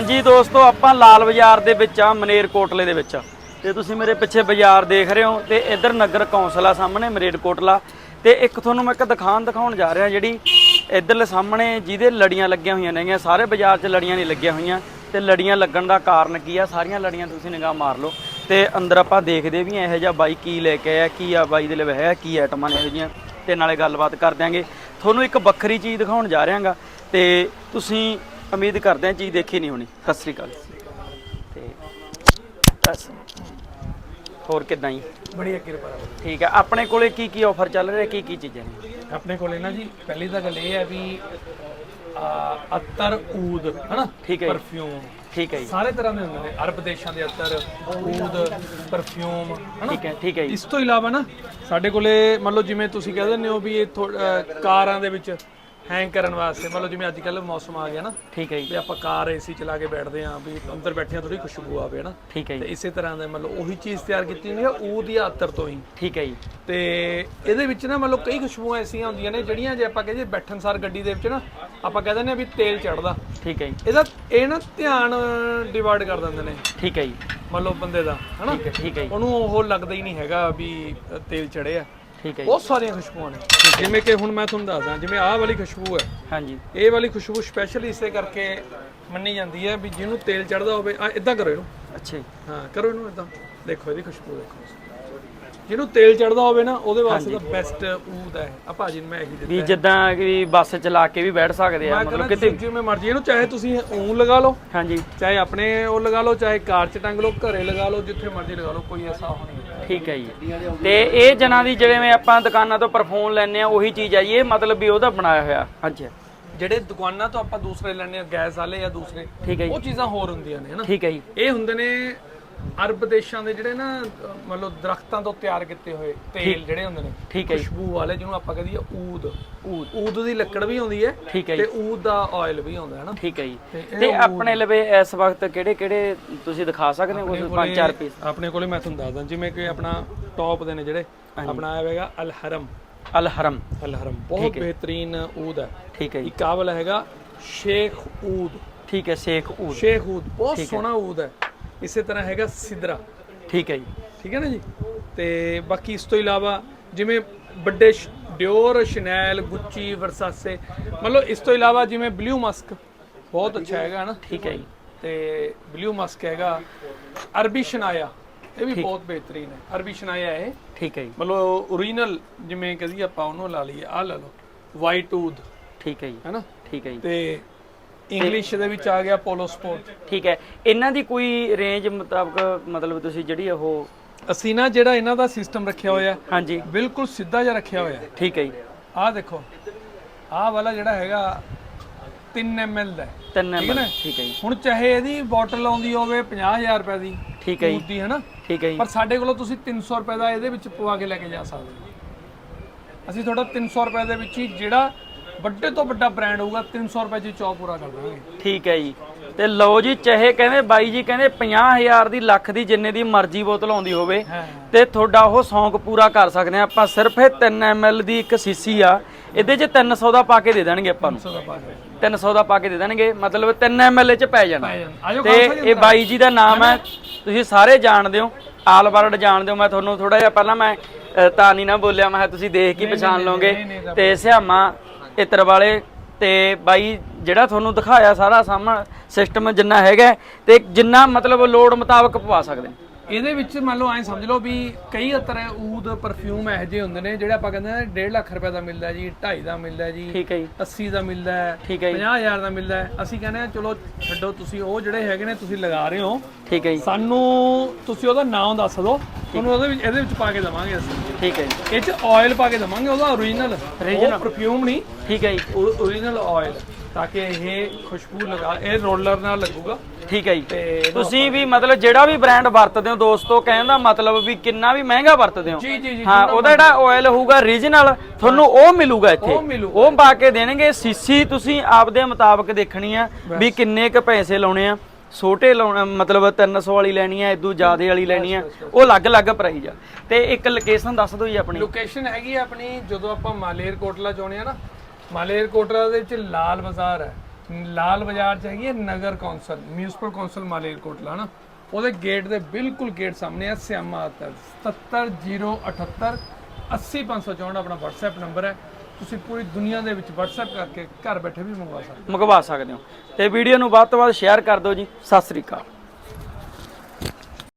ਹਾਂਜੀ ਦੋਸਤੋ, ਆਪਾਂ ਲਾਲ ਬਾਜ਼ਾਰ ਦੇ ਵਿੱਚ ਆ, ਮਨੇਰ ਕੋਟਲੇ ਦੇ ਵਿੱਚ। ਤੇ ਤੁਸੀਂ ਮੇਰੇ ਪਿੱਛੇ ਬਾਜ਼ਾਰ ਦੇਖ ਰਹੇ ਹੋ ਤੇ ਇੱਧਰ ਨਗਰ ਕੌਂਸਲ ਆ ਸਾਹਮਣੇ, ਮਨੇਰ ਕੋਟਲਾ। ਤੇ ਇੱਕ ਤੁਹਾਨੂੰ ਮੈਂ ਇੱਕ ਦੁਕਾਨ ਦਿਖਾਉਣ ਜਾ ਰਿਹਾ ਜਿਹੜੀ ਇੱਧਰਲੇ ਸਾਹਮਣੇ ਜਿਹਦੇ ਲੜੀਆਂ ਲੱਗੀਆਂ ਹੋਈਆਂ ਨੇਗੀਆਂ, ਸਾਰੇ ਬਾਜ਼ਾਰ 'ਚ ਲੜੀਆਂ ਨਹੀਂ ਲੱਗੀਆਂ ਹੋਈਆਂ। ਤੇ ਲੜੀਆਂ ਲੱਗਣ ਦਾ ਕਾਰਨ ਕੀ ਆ? ਸਾਰੀਆਂ ਲੜੀਆਂ ਤੁਸੀਂ ਨਿਗਾਹ ਮਾਰ ਲਓ। ਤੇ ਅੰਦਰ ਆਪਾਂ ਦੇਖਦੇ ਵੀ ਆ ਇਹੋ ਜਿਹਾ ਬਾਈ ਕੀ ਲੈ ਕੇ ਆਇਆ, ਕੀ ਆ ਬਾਈ ਦੇ ਲਈ ਹੈ ਕੀ ਆਈਟਮਾਂ ਨੇ ਇਹੋ ਜਿਹੀਆਂ। ਤੇ ਨਾਲੇ ਗੱਲਬਾਤ ਕਰ ਦਿਆਂਗੇ। ਤੁਹਾਨੂੰ ਇੱਕ ਵੱਖਰੀ ਚੀਜ਼ ਦਿਖਾਉਣ ਜਾ ਰਿਹਾਗਾ। ਤੇ ਤੁਸੀਂ ਉਮੀਦ ਕਰਦੇ ਹਾਂ ਚੀਜ਼ ਦੇਖੀ ਨਹੀਂ ਹੋਣੀ। ਸਤਿ ਸ੍ਰੀ ਅਕਾਲ। ਤੇ ਬਸ। ਹੋਰ ਕਿਦਾਂ ਜੀ? ਬੜੀ ਕਿਰਪਾ ਠੀਕ ਹੈ। ਆਪਣੇ ਕੋਲੇ ਕੀ ਕੀ ਆਫਰ ਚੱਲ ਰਿਹਾ? ਕੀ ਕੀ ਚੀਜ਼ਾਂ ਨੇ? ਆਪਣੇ ਕੋਲੇ ਨਾ ਜੀ ਪਹਿਲੀ ਤਾਂ ਗੱਲ ਇਹ ਹੈ ਵੀ ਆ ਅਤਰ ਊਦ ਹਨਾ? ਠੀਕ ਹੈ ਜੀ। ਪਰਫਿਊਮ ਠੀਕ ਹੈ ਜੀ। ਸਾਰੇ ਤਰ੍ਹਾਂ ਦੇ ਹੁੰਦੇ ਨੇ। ਅਰਬ ਦੇਸ਼ਾਂ ਦੇ ਅਤਰ ਊਦ ਪਰਫਿਊਮ ਹਨਾ? ਠੀਕ ਹੈ ਠੀਕ ਹੈ ਜੀ। ਇਸ ਤੋਂ ਇਲਾਵਾ ਨਾ ਸਾਡੇ ਕੋਲੇ ਮੰਨ ਲਓ ਜਿਵੇਂ ਤੁਸੀਂ ਕਹਿ ਦਿੰਦੇ ਹੋ ਵੀ ਇਹ ਕਾਰਾਂ ਦੇ ਵਿੱਚ ਹੈਂਗ ਕਰਨ ਵਾਸਤੇ ਮੰਨ ਲਓ ਜਿਵੇਂ ਅੱਜ ਕੱਲ੍ਹ ਮੌਸਮ ਆ ਗਿਆ ਨਾ ਠੀਕ ਹੈ ਜੀ। ਵੀ ਆਪਾਂ ਕਾਰ ਏਸੀ ਚਲਾ ਕੇ ਬੈਠਦੇ ਆਂ ਵੀ ਅੰਦਰ ਬੈਠਿਆਂ ਥੋੜੀ ਖੁਸ਼ਬੂ ਆਵੇ ਨਾ? ਠੀਕ ਹੈ ਤੇ ਜੀ ਇਸੇ ਤਰ੍ਹਾਂ ਦੇ ਮੰਨ ਲਓ ਉਹੀ ਚੀਜ਼ ਤਿਆਰ ਕੀਤੀ ਹੁੰਦੀ ਹੈ ਊਦ ਜਾਂ ਅਤਰ ਤੋਂ ਹੀ। ਠੀਕ ਹੈ ਜੀ। ਤੇ ਇਹਦੇ ਵਿੱਚ ਨਾ ਮੰਨ ਲਓ ਕਈ ਖੁਸ਼ਬੂਆਂ ਐਸੀਆਂ ਹੁੰਦੀਆਂ ਨੇ ਜਿਹੜੀਆਂ ਜੇ ਆਪਾਂ ਕਹੀਏ ਬੈਠਣ ਸਾਰ ਗੱਡੀ ਦੇ ਵਿੱਚ ਨਾ ਆਪਾਂ ਕਹਿ ਦਿੰਦੇ ਆ ਵੀ ਤੇਲ ਚੜਦਾ ਠੀਕ ਹੈ ਜੀ। ਇਹਦਾ ਇਹ ਨਾ ਧਿਆਨ ਡਿਵਾਈਡ ਕਰ ਦਿੰਦੇ ਨੇ। ਠੀਕ ਹੈ ਜੀ। ਮੰਨ ਲਓ ਬੰਦੇ ਦਾ ਹਨਾ ਠੀਕ ਹੈ ਠੀਕ ਹੈ ਉਹਨੂੰ ਉਹ ਲੱਗਦਾ ਹੀ ਨਹੀਂ ਹੈਗਾ ਵੀ ਤੇਲ ਚੜਿਆ ਠੀਕ ਹੈ ਜੀ। ਬਹੁਤ ਸਾਰੀਆਂ ਖੁਸ਼ਬੂਆਂ ਨੇ। ਜਿਵੇਂ ਕਿ ਹੁਣ ਮੈਂ ਤੁਹਾਨੂੰ ਦੱਸਦਾ ਜਿਵੇਂ ਆਹ ਵਾਲੀ ਖੁਸ਼ਬੂ ਹੈ। ਹਾਂਜੀ। ਇਹ ਵਾਲੀ ਖੁਸ਼ਬੂ ਸਪੈਸ਼ਲ ਇਸੇ ਕਰਕੇ ਮੰਨੀ ਜਾਂਦੀ ਹੈ ਵੀ ਜਿਹਨੂੰ ਤੇਲ ਚੜਦਾ ਹੋਵੇ ਆ ਇਦਾਂ ਕਰੋ ਇਹਨੂੰ ਅੱਛਾ ਜੀ। ਹਾਂ ਕਰੋ ਇਹਨੂੰ ਇਦਾਂ ਦੇਖੋ ਇਹਦੀ ਖੁਸ਼ਬੂ ਦੇਖੋ। ਜਿਹਨੂੰ ਤੇਲ ਚੜਦਾ ਹੋਵੇ ਨਾ ਉਹਦੇ ਵਾਸਤੇ ਤਾਂ ਬੈਸਟ ਊਦ ਹੈ। ਆ ਭਾਜੀ ਨੂੰ ਮੈਂ ਇਹੀ ਦਿੱਤਾ ਵੀ ਜਿੱਦਾਂ ਕਿ ਬੱਸ ਚਲਾ ਕੇ ਵੀ ਬੈਠ ਸਕਦੇ ਆ ਮਤਲਬ ਕਿਤੇ ਜਿਵੇਂ ਮਰਜ਼ੀ ਇਹਨੂੰ ਚਾਹੇ ਤੁਸੀਂ ਊਂ ਲਗਾ ਲਓ ਹਾਂਜੀ। ਚਾਹੇ ਆਪਣੇ ਉਹ ਲਗਾ ਲਓ ਚਾਹੇ ਕਾਰ 'ਚ ਟੰਗ ਲਓ ਘਰੇ ਲਗਾ ਲਓ ਜਿੱਥੇ ਮਰਜ਼ੀ ਲਗਾ ਲਓ ਕੋਈ ਐਸਾ ਨਹੀਂ ਠੀਕ ਹੈ ਜੀ। ਤੇ ਇਹ ਜਨਾਂ ਦੀ ਜਿਵੇਂ ਆਪਾਂ ਦੁਕਾਨਾਂ ਤੋਂ ਪਰਫੋਨ ਲੈਣੇ ਆ ਉਹੀ ਚੀਜ਼ ਆ ਜੀ ਇਹ ਮਤਲਬ ਵੀ ਉਹਦਾ ਬਣਾਇਆ ਹੋਇਆ। ਹਾਂਜੀ। ਜਿਹੜੇ ਦੁਕਾਨਾਂ ਤੋਂ ਆਪਾਂ ਦੂਸਰੇ ਲੈਣੇ ਆ ਗੈਸ ਵਾਲੇ ਜਾਂ ਦੂਸਰੇ ਉਹ ਚੀਜ਼ਾਂ ਹੋਰ ਹੁੰਦੀਆਂ ਨੇ ਹਨਾ ਠੀਕ ਹੈ ਜੀ। ਇਹ ਹੁੰਦੇ ਨੇ ਅਰਬ ਦੇਸ਼ਾਂ ਦੇ ਜਿਹੜੇ ਨਾ ਲਓ ਦਰਖਤਾਂ ਤੋਂ ਤਿਆਰ ਕੀਤੇ ਹੋਏ ਤੇਲ ਜਿਹੜੇ ਹੁੰਦੇ ਨੇ ਠੀਕ ਹੈ ਖੁਸ਼ਬੂ ਵਾਲੇ ਜਿਹਨੂੰ ਆਪਾਂ ਕਹਦੇ ਆ ਊਦ। ਊਦ ਦੀ ਲੱਕੜ ਵੀ ਆਉਂਦੀ ਹੈ ਠੀਕ ਹੈ ਤੇ ਊਦ ਦਾ ਆਇਲ ਵੀ ਆਉਂਦਾ ਹੈ ਨਾ? ਠੀਕ ਹੈ ਜੀ। ਤੇ ਆਪਣੇ ਲਵੇ ਇਸ ਵਕਤ ਕਿਹੜੇ ਕਿਹੜੇ ਤੁਸੀਂ ਦਿਖਾ ਸਕਦੇ ਹੋ? ਕੁਝ ਪੰਜ ਚਾਰ ਪੀਸ ਆਪਣੇ ਕੋਲੇ ਮੈਂ ਤੁਹਾਨੂੰ ਦੱਸਦਾ ਜਿਵੇਂ ਕਿ ਆਪਣਾ ਟੌਪ ਦੇ ਨੇ ਜਿਹੜੇ ਆਪਣਾ ਆਇਆ ਹੋਵੇਗਾ ਅਲ ਹਰਮ ਅਲ ਹਰਮ ਅਲ ਹਰਮ ਬਹੁਤ ਬਿਹਤਰੀਨ ਊਦ ਹੈ। ਠੀਕ ਹੈ ਜੀ। ਵਾਲਾ ਹੈਗਾ ਸ਼ੇਖ ਊਦ। ਠੀਕ ਹੈ ਸ਼ੇਖ ਊਦ। ਸ਼ੇਖ ਊਦ ਬਹੁਤ ਸੋਹਣਾ ਊਦ ਹੈ। ਇਸੇ ਤਰ੍ਹਾਂ ਹੈਗਾ ਸਿਦਰਾ ਠੀਕ ਹੈ ਜੀ। ਠੀਕ ਹੈ ਨਾ ਜੀ? ਤੇ ਬਾਕੀ ਇਸ ਤੋਂ ਇਲਾਵਾ ਜਿਵੇਂ ਵੱਡੇ ਡਿਓਰ ਸ਼ਨੈਲ ਗੁੱਚੀ ਵਰਸਾਸੇ ਮਤਲਬ ਇਸ ਤੋਂ ਇਲਾਵਾ ਜਿਵੇਂ ਬਲੂ ਮਸਕ ਬਹੁਤ ਅੱਛਾ ਹੈਗਾ ਨਾ? ਠੀਕ ਹੈ ਜੀ। ਤੇ ਬਲੂ ਮਸਕ ਹੈਗਾ ਅਰਬੀ ਸ਼ਨਾਇਆ ਇਹ ਵੀ ਬਹੁਤ ਬਿਹਤਰੀਨ ਹੈ। ਅਰਬੀ ਸ਼ਨਾਇਆ ਇਹ। ਠੀਕ ਹੈ ਜੀ। ਮਤਲਬ ਓਰੀਜਨਲ ਜਿਵੇਂ ਕਹਦੀ ਆਪਾਂ ਉਹਨੂੰ ਲਾ ਲਈਏ ਆ ਲੈ ਲਓ ਵਾਈਟ ਊਦ ਠੀਕ ਹੈ ਜੀ। ਹੈਨਾ ਠੀਕ ਹੈ ਜੀ। ਤੇ ਇੰਗਲਿਸ਼ ਦੇ ਵਿੱਚ ਆ ਗਿਆ ਪੋਲੋ ਸਪੋਰਟ ਠੀਕ ਹੈ। ਇਹਨਾਂ ਦੀ ਕੋਈ ਰੇਂਜ ਮੁਤਾਬਕ ਮਤਲਬ ਤੁਸੀਂ ਜਿਹੜੀ ਉਹ ਅਸੀਂ ਨਾ ਜਿਹੜਾ ਇਹਨਾਂ ਦਾ ਸਿਸਟਮ ਰੱਖਿਆ ਹੋਇਆ ਹਾਂਜੀ। ਬਿਲਕੁਲ ਸਿੱਧਾ ਜਿਹਾ ਰੱਖਿਆ ਹੋਇਆ ਠੀਕ ਹੈ ਜੀ। ਆਹ ਦੇਖੋ। ਆਹ ਵਾਲਾ ਜਿਹੜਾ ਹੈਗਾ 3 ml ਦਾ ਹੈ। ਤਿੰਨ ਠੀਕ ਹੈ ਨਾ? ਠੀਕ ਹੈ ਜੀ। ਹੁਣ ਚਾਹੇ ਇਹਦੀ ਬੋਟਲ ਆਉਂਦੀ ਹੋਵੇ 50000 ਰੁਪਏ ਦੀ ਠੀਕ ਹੈ ਜੀ। ਦੀ ਹੈ ਨਾ ਠੀਕ ਹੈ ਜੀ। ਪਰ ਸਾਡੇ ਕੋਲੋਂ ਤੁਸੀਂ 300 ਰੁਪਏ ਦਾ ਇਹਦੇ ਵਿੱਚ ਪਵਾ ਕੇ ਲੈ ਕੇ ਜਾ ਸਕਦੇ ਹੋ। ਅਸੀਂ ਤੁਹਾਡਾ 300 ਰੁਪਏ ਦੇ ਵਿੱਚ ਹੀ ਜਿਹੜਾ ਵੱਡੇ ਤੋਂ ਵੱਡਾ ਬ੍ਰਾਂਡ ਹੋਊਗਾ 300 ਰੁਪਏ 'ਚ ਹੀ ਚੌ ਪੂਰਾ ਕਰ ਦਾਂਗੇ ਠੀਕ ਹੈ ਜੀ। ਤੇ ਲਓ ਜੀ ਚਾਹੇ ਕਹਿੰਦੇ ਬਾਈ ਜੀ ਕਹਿੰਦੇ 50000 ਦੀ ਲੱਖ ਦੀ ਜਿੰਨੇ ਦੀ ਮਰਜ਼ੀ ਬੋਤਲ ਆਉਂਦੀ ਹੋਵੇ ਹਾਂ। ਤੇ ਤੁਹਾਡਾ ਉਹ ਸ਼ੌਂਕ ਪੂਰਾ ਕਰ ਸਕਦੇ ਆ ਆਪਾਂ ਸਿਰਫ ਇਹ 3 ml ਦੀ ਇੱਕ ਸੀਸੀ ਆ ਇਹਦੇ 'ਚ 300 ਦਾ ਪਾ ਕੇ ਦੇ ਦੇਣਗੇ ਆਪਾਂ ਨੂੰ। 300 ਦਾ ਪਾ ਕੇ। 300 ਦਾ ਪਾ ਕੇ ਦੇ ਦੇਣਗੇ ਮਤਲਬ 3 ml 'ਚ ਪੈ ਜਾਣਾ। ਤੇ ਇਹ ਬਾਈ ਜੀ ਦਾ ਨਾਮ ਹੈ ਤੁਸੀਂ ਸਾਰੇ ਜਾਣਦੇ ਹੋ ਆਲ ਵਰਲਡ ਜਾਣਦੇ ਹੋ। ਮੈਂ ਤੁਹਾਨੂੰ ਥੋੜਾ ਜਿਹਾ ਪਹਿਲਾਂ ਮੈਂ ਅ, ਤਾਂ ਨਹੀਂ ਨਾ ਬੋਲਿਆ ਮੈਂ ਕਿਹਾ ਤੁਸੀਂ ਦੇਖ ਕੇ ਹੀ ਪਛਾਣ ਲਓਗੇ। ਤੇ ਸਿਹਾਮਾ ਇਤਰ ਵਾਲੇ ਤੇ ਬਾਈ ਜਿਹੜਾ ਤੁਹਾਨੂੰ ਦਿਖਾਇਆ ਸਾਰਾ ਸਾਹਮਣ ਸਿਸਟਮ ਜਿੰਨਾ ਹੈਗਾ ਤੇ ਜਿੰਨਾ ਮਤਲਬ ਲੋੜ ਮੁਤਾਬਕ ਪਵਾ ਸਕਦੇ ਨੇ। ਇਹਦੇ ਵਿੱਚ ਮੰਨ ਲਓ ਐਂ ਸਮਝ ਲਓ ਵੀ ਕਈ ਤਰ੍ਹਾਂ ਊਦ ਪਰਫਿਊਮ ਇਹੋ ਜਿਹੇ ਹੁੰਦੇ ਨੇ ਜਿਹੜੇ ਆਪਾਂ ਕਹਿੰਦੇ ਨੇ 1.5 ਲੱਖ ਰੁਪਏ ਦਾ ਮਿਲਦਾ ਜੀ 2.5 ਦਾ ਮਿਲਦਾ ਜੀ ਠੀਕ ਹੈ ਜੀ। 80 ਦਾ ਮਿਲਦਾ ਹੈ ਠੀਕ ਹੈ ਜੀ। 50000 ਦਾ ਮਿਲਦਾ ਹੈ। ਅਸੀਂ ਕਹਿੰਦੇ ਆ ਚਲੋ ਛੱਡੋ ਤੁਸੀਂ ਉਹ ਜਿਹੜੇ ਹੈਗੇ ਨੇ ਤੁਸੀਂ ਲਗਾ ਰਹੇ ਹੋ। ਠੀਕ ਹੈ ਜੀ। ਸਾਨੂੰ ਤੁਸੀਂ ਉਹਦਾ ਨਾਮ ਦੱਸ ਦਿਓ। ਤੁਹਾਨੂੰ ਉਹਦੇ ਵਿੱਚ ਇਹਦੇ ਵਿੱਚ ਪਾ ਕੇ ਦਵਾਂਗੇ ਅਸੀਂ। ਠੀਕ ਹੈ ਜੀ। ਇਹ ਚ ਆਇਲ ਪਾ ਕੇ ਦਵਾਂਗੇ ਉਹਦਾ ਓਰੀਜਨਲ Original? ਪਰਫਿਊਮ ਨਹੀਂ ਠੀਕ ਹੈ ਜੀ। ਓਰੀਜਨਲ ਆਇਲ ਤਾਂ ਕਿ ਇਹ ਖੁਸ਼ਬੂ ਲਗਾ ਇਹ ਰੋਲਰ ਨਾਲ ਲੱਗੂਗਾ। ਠੀਕ ਹੈ ਜੀ। ਤੁਸੀਂ ਵੀ ਮਤਲਬ ਜਿਹੜਾ ਵੀ ਬ੍ਰਾਂਡ ਵਰਤਦੇ ਹੋ ਦੋਸਤੋ ਕਹਿਣ ਦਾ ਮਤਲਬ ਵੀ ਕਿੰਨਾ ਵੀ ਮਹਿੰਗਾ ਵਰਤਦੇ ਹੋ। ਜੀ ਜੀ ਜੀ ਹਾਂ ਉਹਦਾ ਜਿਹੜਾ ਆਇਲ ਹੋਊਗਾ ਰੀਜਨਲ ਤੁਹਾਨੂੰ ਉਹ ਮਿਲੂਗਾ ਇੱਥੇ। ਉਹ ਮਿਲੂ ਉਹ ਪਾ ਕੇ ਦੇਣਗੇ ਸੀਸੀ ਤੁਸੀਂ ਆਪਦੇ ਮੁਤਾਬਕ ਦੇਖਣੀ ਆ ਵੀ ਕਿੰਨੇ ਕ ਪੈਸੇ ਲਾਉਣੇ ਆ। ਛੋਟੇ ਲਾਉਣਾ ਮਤਲਬ 300 ਵਾਲੀ ਲੈਣੀ ਆ ਇਦੋਂ ਜ਼ਿਆਦੇ ਵਾਲੀ ਲੈਣੀ ਆ। ਉਹ ਅਲੱਗ-ਅਲੱਗ ਪ੍ਰਾਈਸ ਆ। ਤੇ ਇੱਕ ਲੋਕੇਸ਼ਨ ਦੱਸ ਦਿਓ ਜੀ ਆਪਣੀ। ਲੋਕੇਸ਼ਨ ਹੈਗੀ ਆ ਆਪਣੀ ਜਦੋਂ ਆਪਾਂ ਮਾਲੇਰ ਕੋਟਲਾ ਚਾਹੁੰਦੇ ਆ ਨਾ ਮਾਲੇਰਕੋਟਲਾ ਦੇ ਵਿੱਚ ਲਾਲ ਬਾਜ਼ਾਰ ਹੈ। ਲਾਲ ਬਾਜ਼ਾਰ ਚ ਹੈਗੀ ਹੈ ਨਗਰ ਕੌਂਸਲ ਮਿਊਨਿਸਪਲ ਕੌਂਸਲ ਮਾਲੇਰਕੋਟਲਾ ਨਾ ਉਹਦੇ ਗੇਟ ਦੇ ਬਿਲਕੁਲ ਗੇਟ ਸਾਹਮਣੇ ਆ, ਸਿਆਮਾ ਅਤਰ 77078 80554 ਆਪਣਾ WhatsApp ਨੰਬਰ ਹੈ। ਤੁਸੀਂ ਪੂਰੀ ਦੁਨੀਆ ਦੇ ਵਿੱਚ WhatsApp ਕਰਕੇ ਘਰ ਬੈਠੇ ਵੀ ਮੰਗਵਾ ਸਕਦੇ ਮੰਗਵਾ ਸਕਦੇ ਹੋ। ਤੇ ਵੀਡੀਓ ਨੂੰ ਵੱਧ ਤੋਂ ਵੱਧ ਸ਼ੇਅਰ ਕਰ ਦਿਓ ਜੀ। ਸਤਿ ਸ੍ਰੀ ਅਕਾਲ।